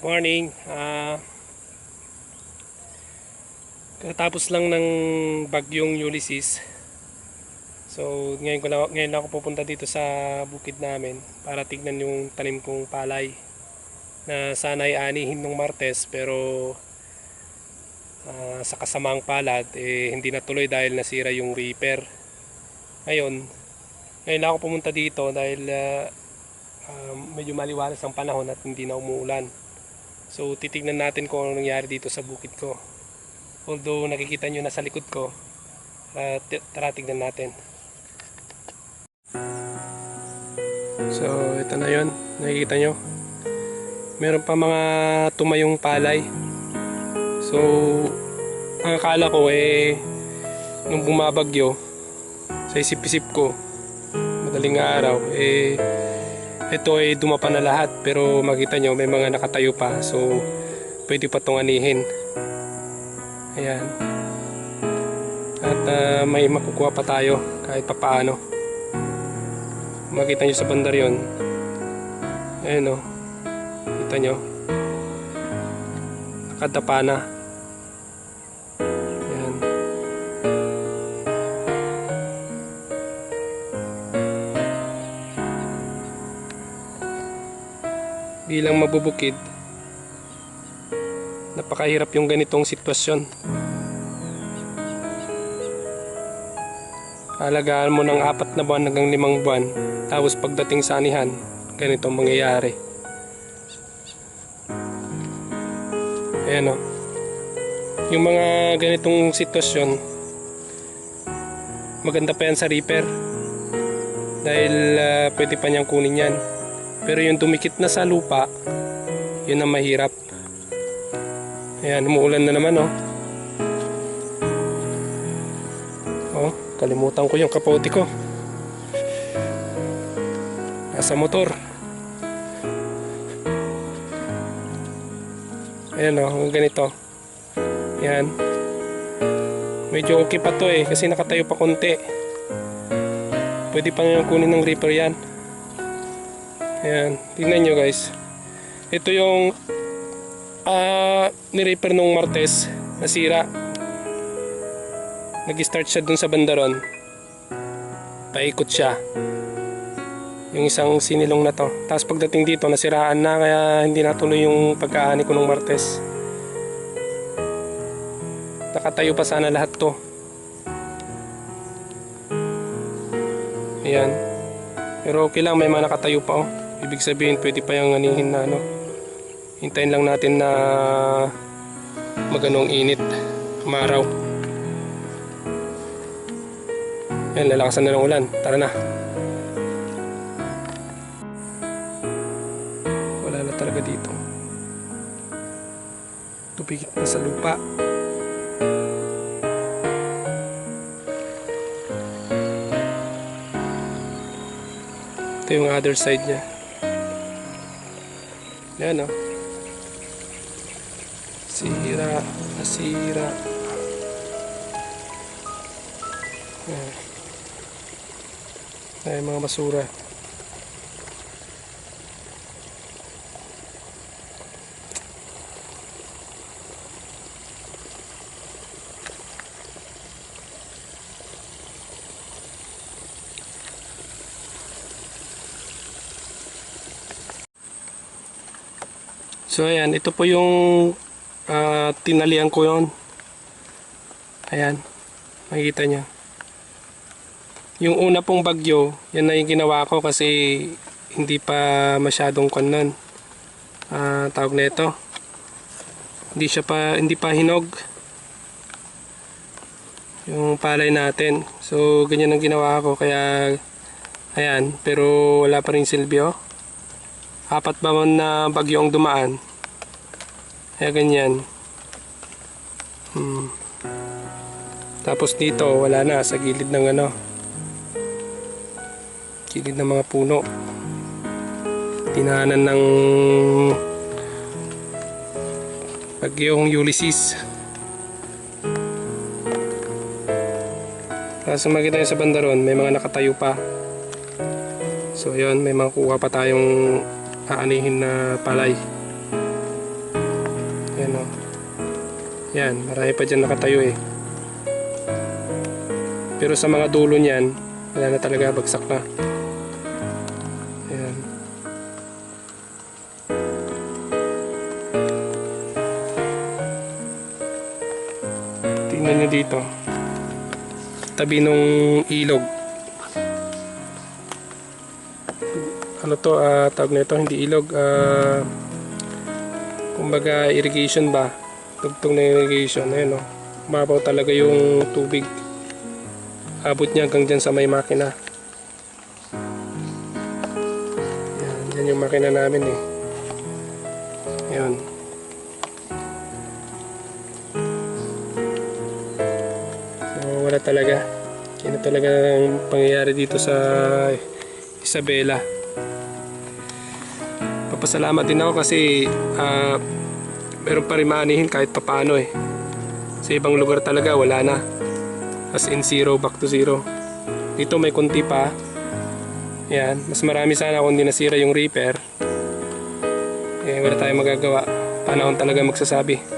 Good morning. Ah Katapos lang ng bagyong Ulysses. So, ngayon, ko lang, ngayon ako pupunta dito sa bukid namin para tignan yung tanim kong palay na sana ay anihin ng Martes pero ah, sa kasamaang palad eh, hindi natuloy dahil nasira yung reaper. Ngayon, ngayon ako pumunta dito dahil ah, ah, medyo maliwalas ang panahon at hindi na umuulan. So titignan natin kung ano nangyari dito sa bukid ko. Although nakikita nyo na sa likod ko, uh, tara tignan natin. So ito na yon nakikita nyo. Meron pa mga tumayong palay. So ang akala ko eh nung bumabagyo sa isip-isip ko madaling araw eh ito ay dumapa na lahat pero makita nyo may mga nakatayo pa. So pwede pa itong anihin. Ayan. At ah, may makukuha pa tayo kahit pa paano makita nyo sa bandar yun. Ayan o kita nyo? Nakadapa na bilang mabubukid napakahirap yung ganitong sitwasyon. Alagaan mo ng apat na buwan hanggang limang buwan tapos pagdating sa anihan ganito ang mangyayari. Ayan o. Yung mga ganitong sitwasyon maganda pa yan sa reaper. Dahil ah, pwede pa niyang kunin yan pero yung dumikit na sa lupa, yun ang mahirap. Ayan, umuulan na naman, oh. Oh, kalimutan ko yung kapote ko. Nasa motor. Ayan, oh, ganito. Ayan. Medyo okay pa to eh, kasi nakatayo pa konti. Pwede pa nga kunin ng reaper yan. Ayan, tingnan nyo guys. Ito yung ah ni-repair nung Martes, nasira. Nag-start siya dun sa bandaron. Paikot siya. Yung isang sinilong na to. Tapos pagdating dito, nasiraan na kaya hindi natuloy yung pagkaani ko nung Martes. Nakatayo pa sana lahat to. Ayan. Pero okay lang, may mga nakatayo pa oh. Ibig sabihin, pwede pa yung anihin na ano. Hintayin lang natin na maganong init, maraw. Yan, lalakasan na ng ulan. Tara na. Wala na talaga dito. Tupikit na sa lupa. Ito yung other side niya. Yan o. Sira. Nasira. Yan. Ay, mga basura. So ayan, ito po yung ah, tinalian ko yon. Ayan, makikita niya. Yung una pong bagyo, yan na yung ginawa ko kasi hindi pa masyadong kanan. Ah, tawag na ito. Hindi siya pa, hindi pa hinog. Yung palay natin. So, ganyan ang ginawa ko. Kaya, ayan. Pero wala pa rin silbi, oh apat ba man na bagyo ang dumaan? Kaya ganyan. Hmm. tapos dito wala na sa gilid ng ano. Gilid ng mga puno. Tinahanan ng bagyong Ulysses. Tapos makita sa bandaron, may mga nakatayo pa. So yun, may mga kuha pa tayong aanihin na palay. Ayan o. Yan, marami pa dyan nakatayo eh. Pero sa mga dulo niyan, wala na talaga, bagsak na. Ayan. Tingnan nyo dito. Tabi nung ilog. Ano to, ah tawag na ito, hindi ilog, ah kumbaga irrigation ba? Tugtog na irrigation, ayun o. Mabaw talaga yung tubig. Abot niya hanggang dyan sa may makina. Yan, yan yung makina namin eh. Yan. So, wala talaga. Yan talaga ang pangyayari dito sa Isabela. Papasalamat din ako kasi ah, meron pa rin maanihin kahit papano eh. Sa ibang lugar talaga wala na. As in zero, back to zero. Dito may kunti pa. Yan, mas marami sana kung di nasira yung reaper. Eh, wala tayong magagawa. Panahon talaga magsasabi.